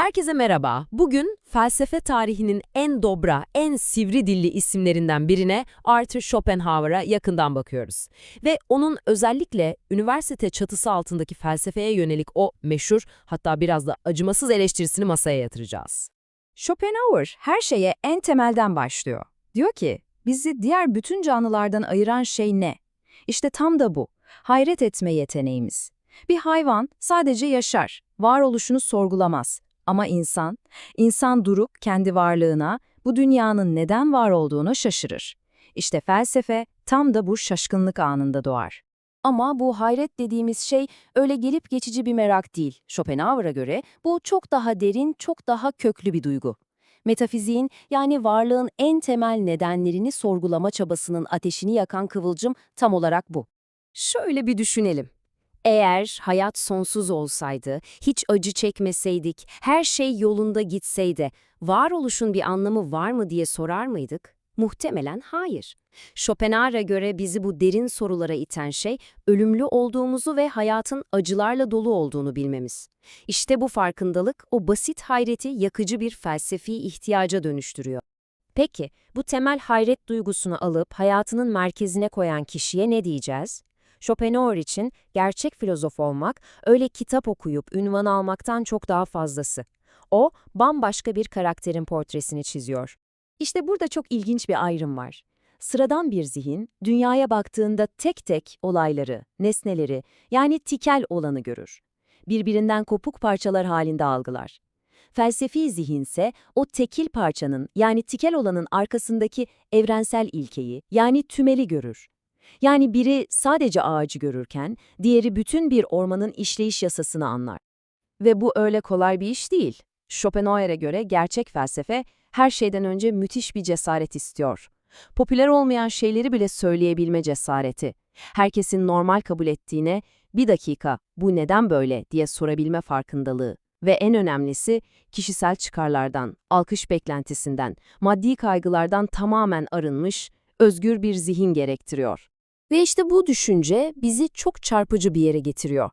Herkese merhaba. Bugün felsefe tarihinin en dobra, en sivri dilli isimlerinden birine Arthur Schopenhauer'a yakından bakıyoruz. Ve onun özellikle üniversite çatısı altındaki felsefeye yönelik o meşhur hatta biraz da acımasız eleştirisini masaya yatıracağız. Schopenhauer her şeye en temelden başlıyor. Diyor ki, bizi diğer bütün canlılardan ayıran şey ne? İşte tam da bu. Hayret etme yeteneğimiz. Bir hayvan sadece yaşar, varoluşunu sorgulamaz. Ama insan, insan durup kendi varlığına, bu dünyanın neden var olduğunu şaşırır. İşte felsefe tam da bu şaşkınlık anında doğar. Ama bu hayret dediğimiz şey öyle gelip geçici bir merak değil. Schopenhauer'a göre bu çok daha derin, çok daha köklü bir duygu. Metafiziğin yani varlığın en temel nedenlerini sorgulama çabasının ateşini yakan kıvılcım tam olarak bu. Şöyle bir düşünelim. Eğer hayat sonsuz olsaydı, hiç acı çekmeseydik, her şey yolunda gitseydi, varoluşun bir anlamı var mı diye sorar mıydık? Muhtemelen hayır. Schopenhauer'a göre bizi bu derin sorulara iten şey, ölümlü olduğumuzu ve hayatın acılarla dolu olduğunu bilmemiz. İşte bu farkındalık, o basit hayreti yakıcı bir felsefi ihtiyaca dönüştürüyor. Peki, bu temel hayret duygusunu alıp hayatının merkezine koyan kişiye ne diyeceğiz? Schopenhauer için gerçek filozof olmak, öyle kitap okuyup ünvan almaktan çok daha fazlası. O, bambaşka bir karakterin portresini çiziyor. İşte burada çok ilginç bir ayrım var. Sıradan bir zihin, dünyaya baktığında tek tek olayları, nesneleri, yani tikel olanı görür. Birbirinden kopuk parçalar halinde algılar. Felsefi zihinse o tekil parçanın, yani tikel olanın arkasındaki evrensel ilkeyi, yani tümeli görür. Yani biri sadece ağacı görürken, diğeri bütün bir ormanın işleyiş yasasını anlar. Ve bu öyle kolay bir iş değil. Schopenhauer'e göre gerçek felsefe her şeyden önce müthiş bir cesaret istiyor. Popüler olmayan şeyleri bile söyleyebilme cesareti. Herkesin normal kabul ettiğine, bir dakika bu neden böyle diye sorabilme farkındalığı. Ve en önemlisi kişisel çıkarlardan, alkış beklentisinden, maddi kaygılardan tamamen arınmış, özgür bir zihin gerektiriyor. Ve işte bu düşünce bizi çok çarpıcı bir yere getiriyor.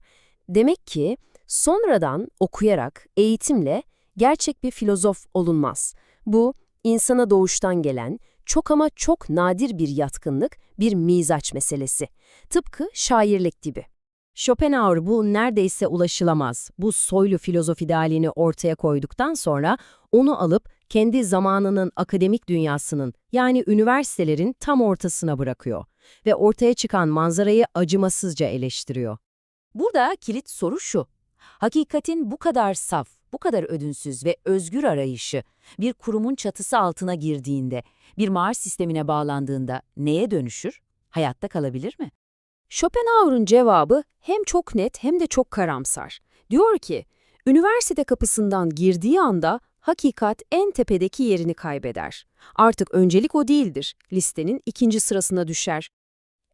Demek ki sonradan okuyarak, eğitimle gerçek bir filozof olunmaz. Bu, insana doğuştan gelen, çok ama çok nadir bir yatkınlık, bir mizaç meselesi. Tıpkı şairlik gibi. Schopenhauer bu neredeyse ulaşılamaz, bu soylu filozof idealini ortaya koyduktan sonra onu alıp kendi zamanının akademik dünyasının yani üniversitelerin tam ortasına bırakıyor ve ortaya çıkan manzarayı acımasızca eleştiriyor. Burada kilit soru şu. Hakikatin bu kadar saf, bu kadar ödünsüz ve özgür arayışı bir kurumun çatısı altına girdiğinde, bir maaş sistemine bağlandığında neye dönüşür? Hayatta kalabilir mi? Schopenhauer'un cevabı hem çok net hem de çok karamsar. Diyor ki, üniversite kapısından girdiği anda hakikat en tepedeki yerini kaybeder. Artık öncelik o değildir, listenin ikinci sırasına düşer.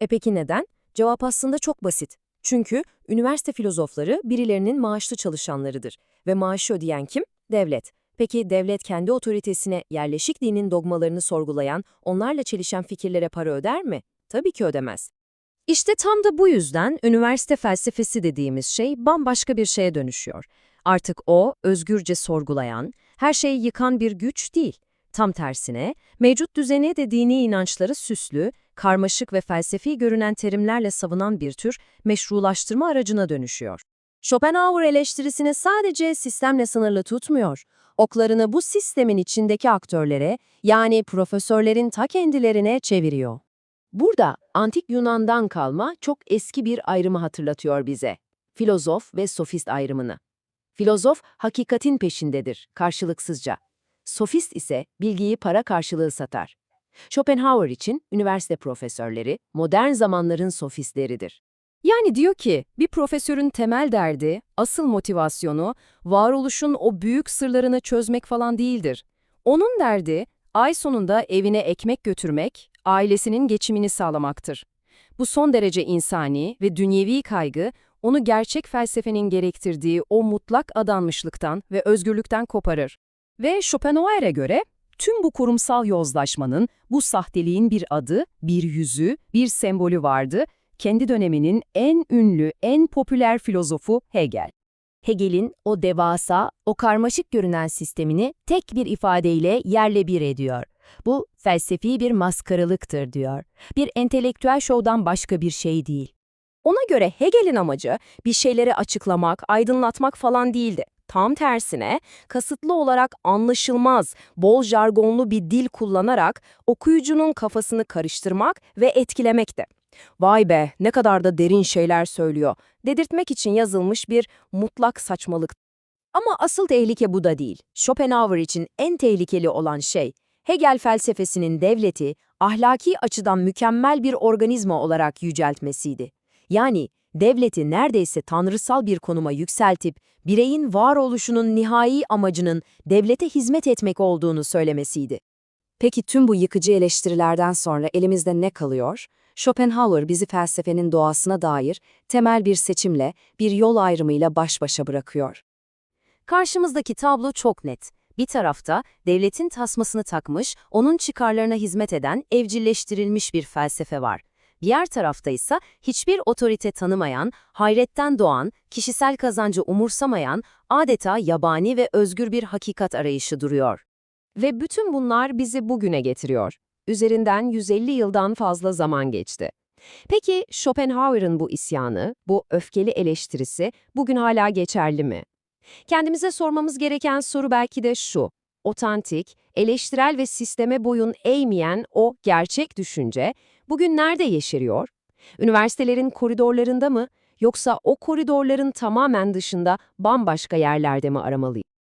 E peki neden? Cevap aslında çok basit. Çünkü üniversite filozofları birilerinin maaşlı çalışanlarıdır ve maaşı ödeyen kim? Devlet. Peki devlet kendi otoritesine yerleşik dinin dogmalarını sorgulayan, onlarla çelişen fikirlere para öder mi? Tabii ki ödemez. İşte tam da bu yüzden üniversite felsefesi dediğimiz şey bambaşka bir şeye dönüşüyor. Artık o, özgürce sorgulayan, her şeyi yıkan bir güç değil. Tam tersine, mevcut düzeni de dini inançları süslü, karmaşık ve felsefi görünen terimlerle savunan bir tür meşrulaştırma aracına dönüşüyor. Schopenhauer eleştirisini sadece sistemle sınırlı tutmuyor. Oklarını bu sistemin içindeki aktörlere, yani profesörlerin ta kendilerine çeviriyor. Burada antik Yunan'dan kalma çok eski bir ayrımı hatırlatıyor bize. Filozof ve sofist ayrımını. Filozof hakikatin peşindedir, karşılıksızca. Sofist ise bilgiyi para karşılığı satar. Schopenhauer için üniversite profesörleri modern zamanların sofistleridir. Yani diyor ki bir profesörün temel derdi, asıl motivasyonu varoluşun o büyük sırlarını çözmek falan değildir. Onun derdi ay sonunda evine ekmek götürmek, ailesinin geçimini sağlamaktır. Bu son derece insani ve dünyevi kaygı onu gerçek felsefenin gerektirdiği o mutlak adanmışlıktan ve özgürlükten koparır. Ve Schopenhauer'e göre tüm bu kurumsal yozlaşmanın, bu sahteliğin bir adı, bir yüzü, bir sembolü vardı, kendi döneminin en ünlü, en popüler filozofu Hegel. Hegel'in o devasa, o karmaşık görünen sistemini tek bir ifadeyle yerle bir ediyor. Bu felsefi bir maskaralıktır diyor. Bir entelektüel şovdan başka bir şey değil. Ona göre Hegel'in amacı bir şeyleri açıklamak, aydınlatmak falan değildi. Tam tersine kasıtlı olarak anlaşılmaz, bol jargonlu bir dil kullanarak okuyucunun kafasını karıştırmak ve etkilemekti. Vay be ne kadar da derin şeyler söylüyor dedirtmek için yazılmış bir mutlak saçmalık. Ama asıl tehlike bu da değil. Schopenhauer için en tehlikeli olan şey, Hegel felsefesinin devleti ahlaki açıdan mükemmel bir organizma olarak yüceltmesiydi. Yani devleti neredeyse tanrısal bir konuma yükseltip bireyin varoluşunun nihai amacının devlete hizmet etmek olduğunu söylemesiydi. Peki tüm bu yıkıcı eleştirilerden sonra elimizde ne kalıyor? Schopenhauer bizi felsefenin doğasına dair temel bir seçimle, bir yol ayrımıyla baş başa bırakıyor. Karşımızdaki tablo çok net. Bir tarafta devletin tasmasını takmış, onun çıkarlarına hizmet eden evcilleştirilmiş bir felsefe var. Diğer tarafta ise hiçbir otorite tanımayan, hayretten doğan, kişisel kazancı umursamayan, adeta yabani ve özgür bir hakikat arayışı duruyor. Ve bütün bunlar bizi bugüne getiriyor. Üzerinden 150 yıldan fazla zaman geçti. Peki Schopenhauer'ın bu isyanı, bu öfkeli eleştirisi bugün hala geçerli mi? Kendimize sormamız gereken soru belki de şu. Otantik, eleştirel ve sisteme boyun eğmeyen o gerçek düşünce bugün nerede yeşeriyor? Üniversitelerin koridorlarında mı yoksa o koridorların tamamen dışında bambaşka yerlerde mi aramalıyız?